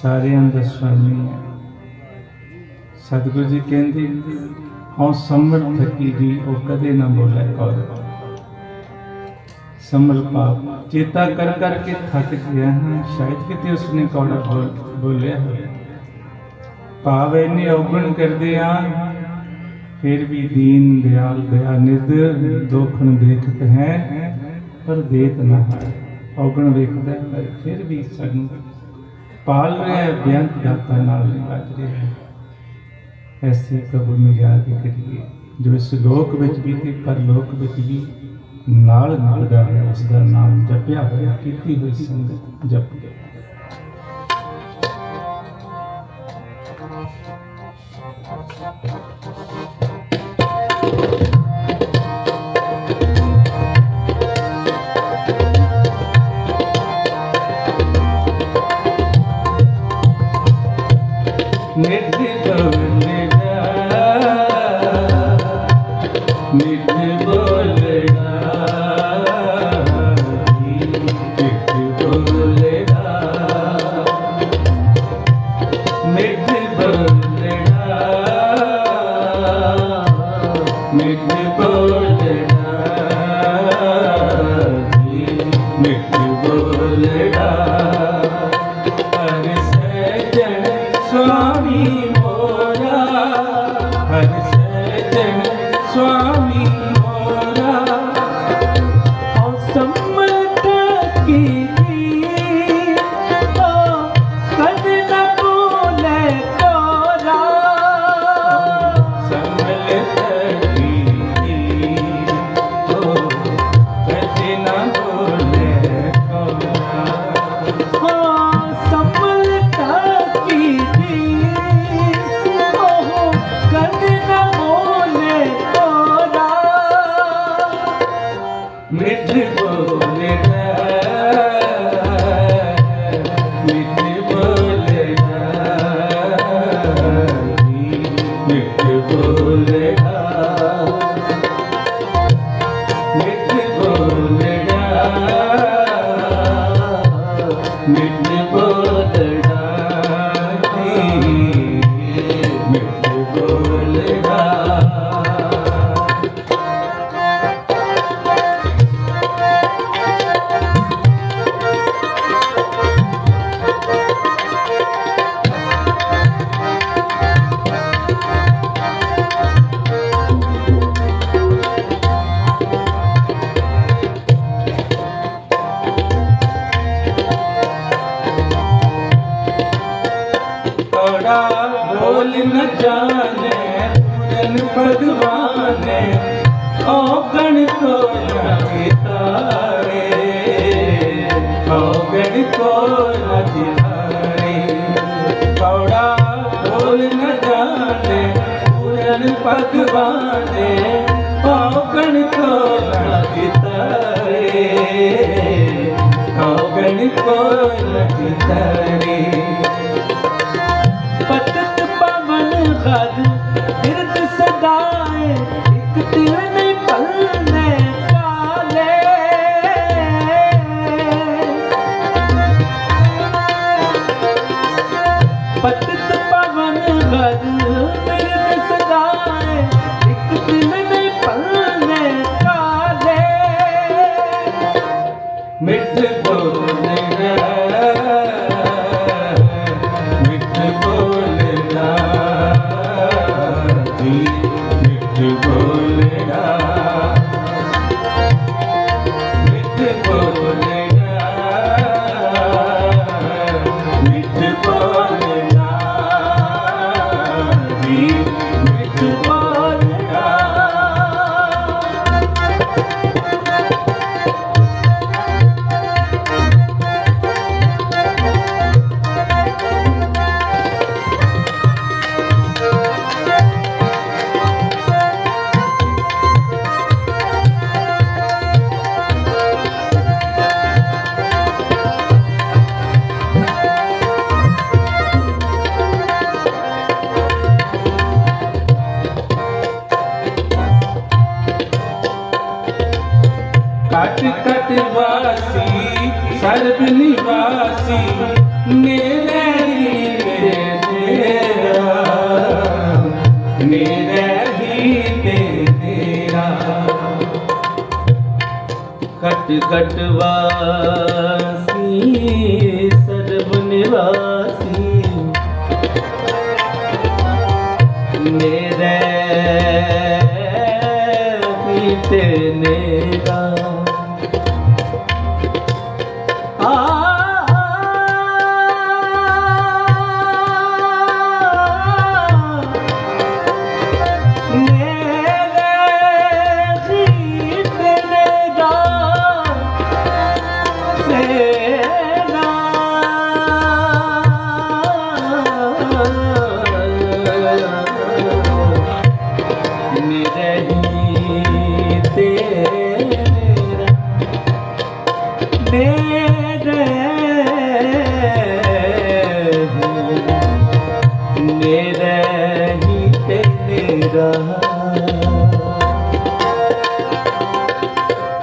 ਸਾਰਿਆਂ ਦਾ ਸੁਆਮੀ ਹੈ। ਸਤਿਗੁਰੂ ਜੀ ਕਹਿੰਦੇ ਹਉ ਸਮਰਥ ਕੀ ਜੀ ਉਹ ਕਦੇ ਨਾ ਬੋਲੇ ਕੌਰ। ਸਮਲ ਪਾਪ, ਚੇਤਾ ਕਰ ਕਰਕੇ ਥੱਕ ਗਿਆ ਹਾਂ, ਸ਼ਾਇਦ ਕਿਤੇ ਉਸਨੇ ਕੌੜਾ ਬੋਲਿਆ ਹੋਵੇ। ਭਾਵ ਇੰਨੇ ਔਗਣ ਕਰਦੇ ਆ, ਫਿਰ ਵੀ ਦੀਨ, ਦਿਆਲ, ਦਇਆ ਨਿਧ ਦੁੱਖ ਨੂੰ ਦੇਖਤ ਹੈ, ਪਰ ਦੇਤ ਨਾ ਹੈ ਔਗਣ ਵੇਖਦਾ ਪਰ ਫਿਰ ਵੀ ਸਾਨੂੰ ਪਾਲ ਰਿਹਾ ਬੇਅੰਤ ਦਾਤਾ ਨਾਲ ਨਿਵਾਜ ਰਿਹਾ ਹੈ। ਐਸੇ ਪ੍ਰਭੂ ਨੂੰ ਯਾਦ ਕਰੀਏ, ਜੋ ਇਸ ਲੋਕ ਵਿੱਚ ਵੀ ਤੇ ਪਰਲੋਕ ਵਿੱਚ ਵੀ ਨਾਲ ਨਾਲ ਹੈ, ਉਸ ਦਾ ਨਾਮ ਜਪਿਆ ਹੋਇਆ, ਕੀਤੀ ਹੋਈ ਸੰਗਤ ਜਪ ਕੇ। ਨਿਤ ਮਿੱਠ थोड़ा बोल न जाने पूरन भगवाने औगण को न तारे औगण को न दिलारे थोड़ा बोल न जाने पूरन भगवाने औगण को न तारे औगण को न तारे খাদি ਨਿਵਾਸੀ ਸਰਬ ਨਿਵਾਸੀ ਮੇਰੇ ਰੀਤੇ ਤੇਰਾ, ਮੇਰੇ ਰੀਤੇ ਤੇਰਾ। ਕਟ ਕਟ ਵਾਸੀ ਸਰਬ ਨਿਵਾਸੀ ਮੇਰੇ ਰੀਤੇ ਤੇਰਾ।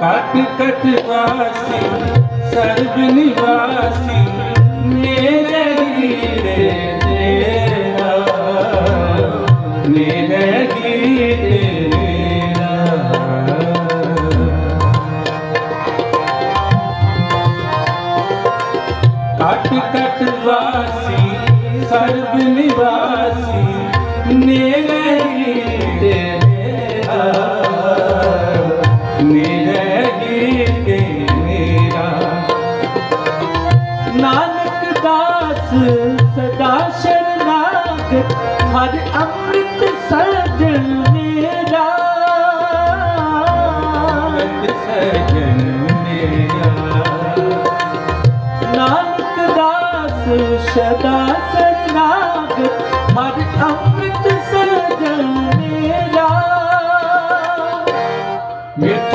कट कट वासी सर्व निवासी ਸਦਾ ਸ਼ਰਨਾਗਤ ਹਰ ਅੰਮ੍ਰਿਤ ਸਜਣ ਮੇਰਾ। ਅੰਮ੍ਰਿਤ ਸਜਣ ਮੇਰਾ। ਨਾਨਕ ਦਾਸ ਸਦਾ ਸ਼ਰਨਾਗਤ ਹਰ ਅੰਮ੍ਰਿਤ ਸਜਣ ਮੇਰਾ ਮਿੱਠ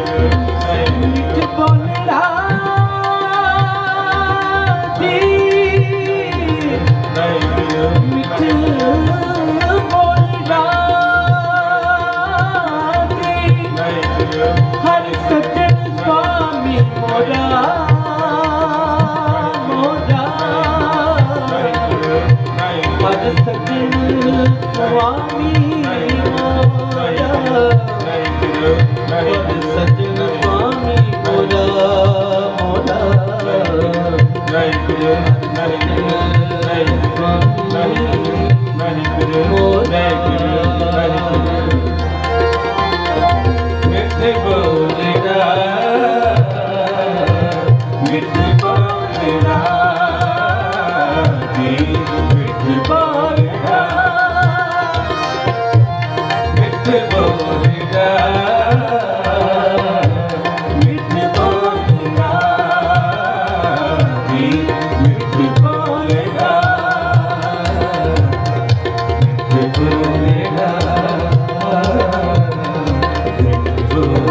स्वामी माया पद सच Ooh.